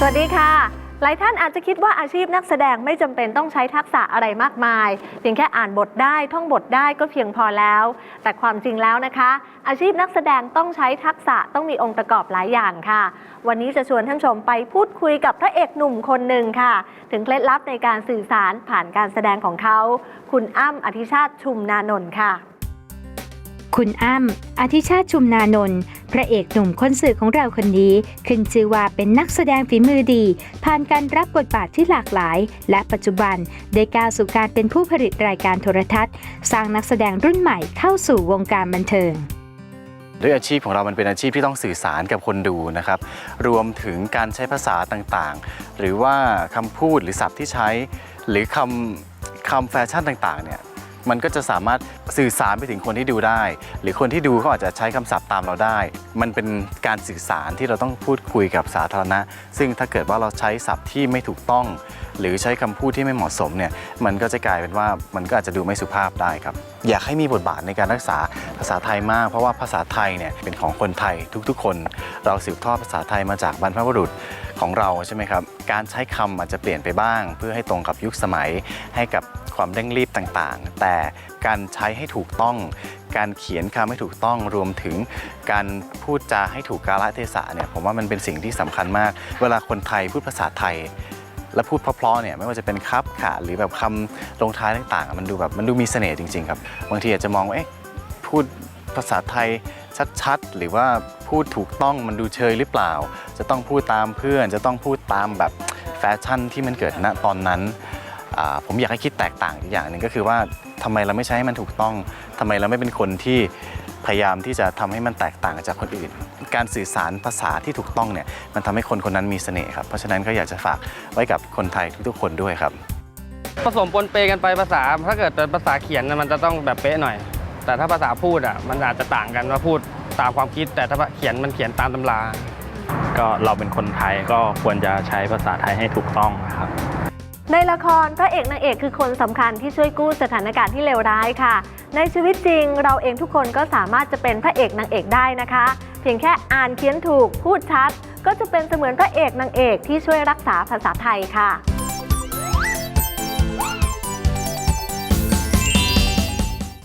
สวัสดีค่ะ หลายท่านอาจจะคิดว่าอาชีพนักแสดงไม่จำเป็นต้องใช้ทักษะอะไรมากมาย เพียงแค่อ่านบทได้ท่องบทได้ก็เพียงพอแล้ว แต่ความจริงแล้วนะคะ อาชีพนักแสดงต้องใช้ทักษะต้องมีองค์ประกอบหลายอย่างค่ะ วันนี้จะชวนท่านชมไปพูดคุยกับพระเอกหนุ่มคนหนึ่งค่ะ ถึงเคล็ดลับในการสื่อสารผ่านการแสดงของเขา คุณอ้ำอธิชาติชุมนานนท์ค่ะ คุณอ้ำอธิชาติชุมนานนท์พระเอกหนุ่มคนสื่อของเราคนนี้ ขึ้นชื่อว่าเป็นนักแสดงฝีมือดี ผ่านการรับบทบาทที่หลากหลาย และปัจจุบันได้ก้าวสู่การเป็นผู้ผลิตรายการโทรทัศน์ สร้างนักแสดงรุ่นใหม่เข้าสู่วงการบันเทิงด้วยอาชีพของเรามันเป็นอาชีพที่ต้องสื่อสารกับคนดูนะครับ รวมถึงการใช้ภาษาต่างๆ หรือว่าคำพูดหรือศัพท์ที่ใช้ หรือคำคำแฟชั่นต่างๆเนี่ย มันก็จะสามารถสื่อสารไปถึงคนที่ดูได้ หรือคนที่ดูเขาอาจจะใช้คำศัพท์ตามเราได้ มันเป็นการสื่อสารที่เราต้องพูดคุยกับสาธารณะ ซึ่งถ้าเกิดว่าเราใช้ศัพท์ที่ไม่ถูกต้อง หรือใช้คำพูดที่ไม่เหมาะสมเนี่ยมันก็จะกลายเป็นว่ามันก็อาจจะดูไม่สุภาพได้ครับ อยากให้มีบทบาทในการรักษาภาษาไทยมาก เพราะว่าภาษาไทยเนี่ยเป็นของคนไทยทุกๆ คน เราสืบทอดภาษาไทยมาจากบรรพบุรุษของเราใช่ไหมครับ การใช้คำอาจจะเปลี่ยนไปบ้าง เพื่อให้ตรงกับยุคสมัยให้กับความเร่งรีบต่างๆ แต่การใช้ให้ถูกต้อง การเขียนคำให้ถูกต้องรวมถึงการพูดจาให้ถูกกาลเทศะเนี่ยผมว่ามันเป็นสิ่งที่สำคัญมาก เวลาคนไทยพูดภาษาไทย และพูดเพราะๆเนี่ยไม่ว่าจะเป็นครับค่ะหรือแบบคำลงท้ายต่างๆ มันดูแบบมันดูมีเสน่ห์จริงๆครับบางทีอาจจะมองว่าเอ๊ะพูดภาษาไทยชัดๆ หรือว่าพูดถูกต้องมันดูเชยหรือเปล่า จะต้องพูดตามเพื่อน จะต้องพูดตามแบบแฟชั่นที่มันเกิดณตอนนั้นผมอยากให้คิดแตกต่างอีกอย่างหนึ่งก็คือว่าทำไมเราไม่ใช้ให้มันถูกต้องทำไมเราไม่เป็นคนที่พยายามที่จะทำให้มันแตกต่างจากคนอื่น การสื่อสารภาษาที่ถูกต้องเนี่ยมันทำให้คนคนนั้นมีเสน่ห์ครับเพราะฉะนั้นก็อยากจะฝากไว้กับคนไทยทุกๆคนด้วยครับ ผสมปนเปกันไปภาษา ถ้าเกิดเป็นภาษาเขียนมันจะต้องแบบเป๊ะหน่อย แต่ถ้าภาษาพูดอะมันอาจจะต่างกันว่าพูดตามความคิด แต่ถ้าเขียนมันเขียนตามตำราก็เราเป็นคนไทยก็ควรจะใช้ภาษาไทยให้ถูกต้องนะครับ ในละครพระเอกนางเอกคือคนสำคัญที่ช่วยกู้สถานการณ์ที่เลวร้ายค่ะ ในชีวิตจริงเราเองทุกคนก็สามารถจะเป็นพระเอกนางเอกได้นะคะ เพียงแค่อ่านเขียนถูกพูดชัด ก็จะเป็นเสมือนพระเอกนางเอกที่ช่วยรักษาภาษาไทยค่ะ